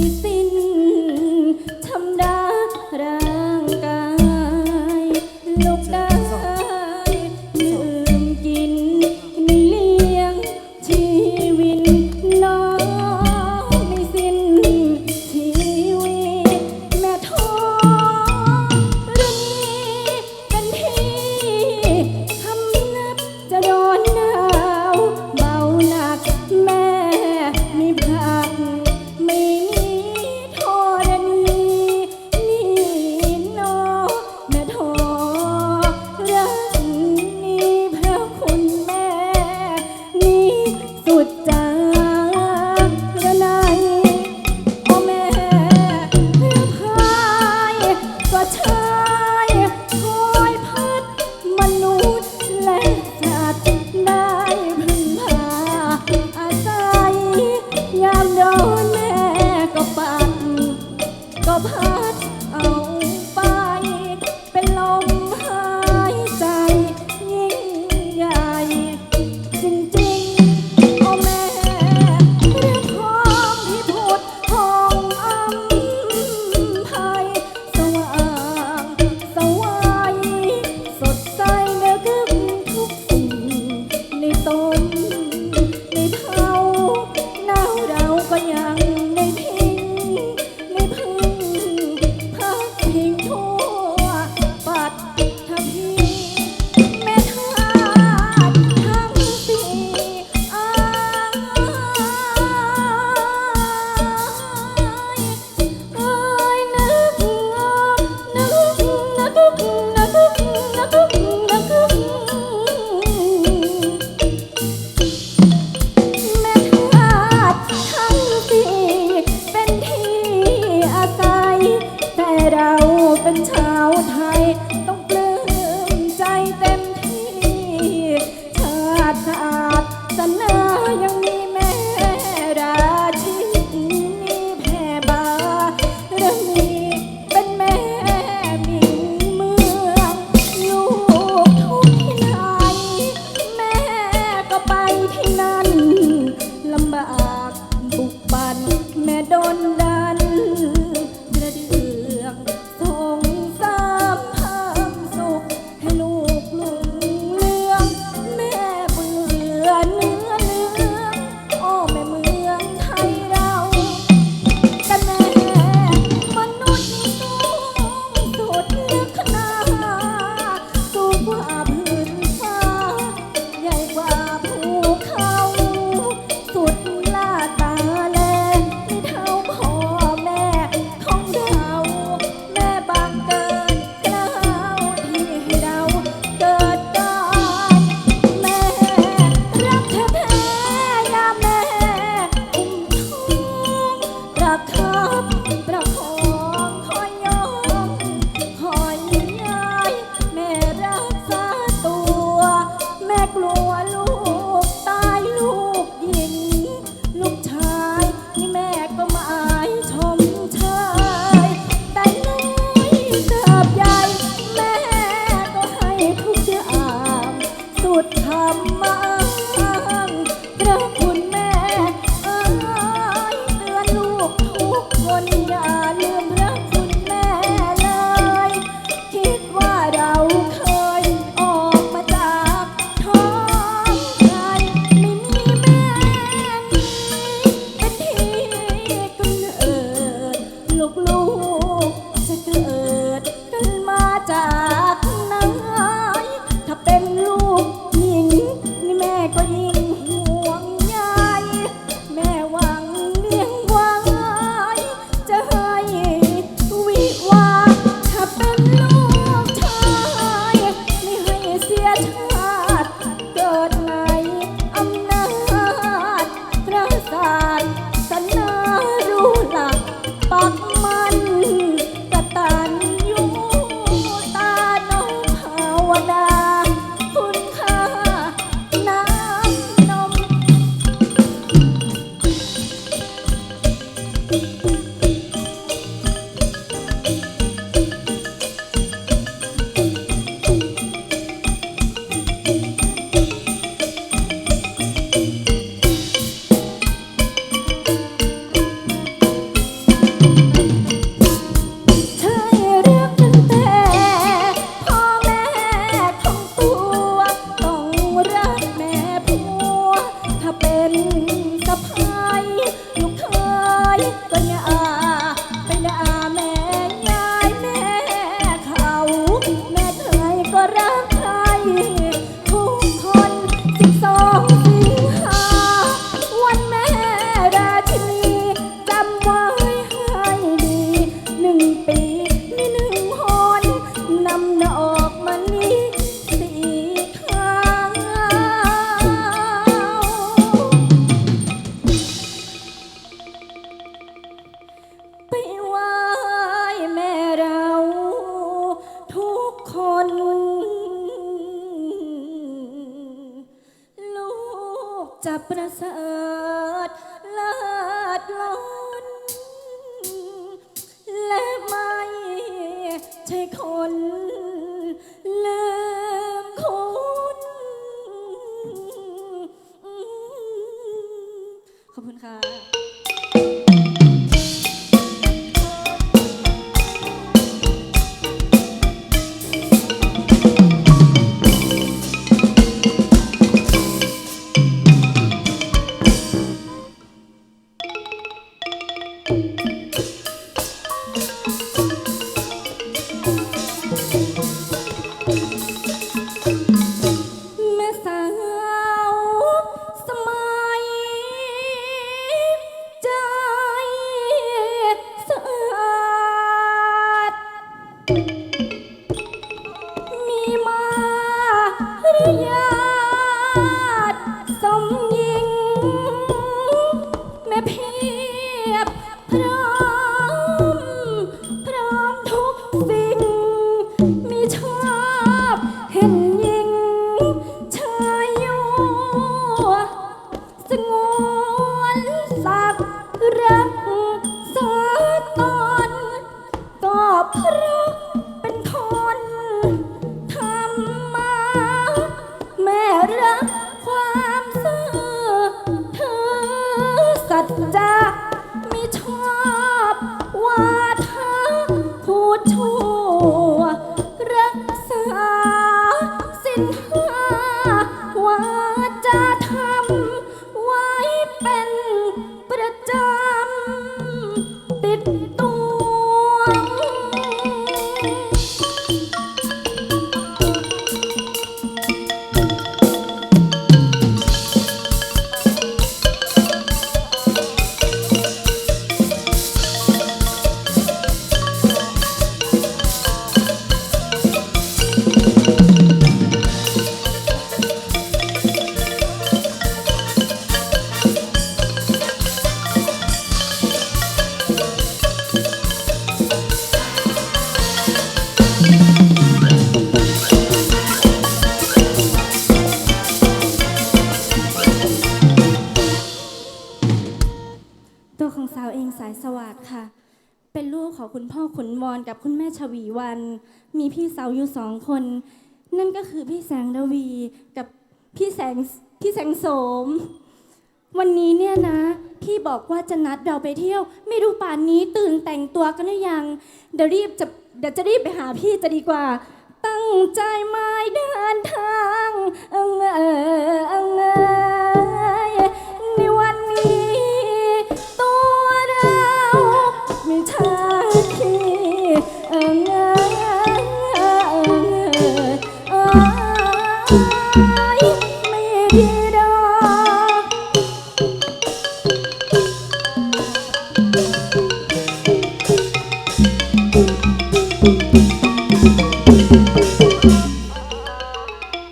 ไที่นั่นลำบาก ธรรมะ ประเสริฐเลิศล้น และไม่ใช่คน แม่ ตัวของสาวเองสายสวัสดค่ะ เป็นลูกของคุณพ่อขุนวอนกับคุณแม่ชวีวัน มีพี่สาวอยู่สองคน นั่นก็คือพี่แสงระวีกับพี่แสงพี่แสงโสม วันนี้เนี่ยนะพี่บอกว่าจะนัดเราไปเที่ยว ไม่รู้ป่านนี้ตื่นแต่งตัวกันหรือยังเดี๋ยวรีบจะเดี๋ยวจะรีบไปหาพี่จะดีกว่า ตั้งใจไม่เดินทางเออเออเออ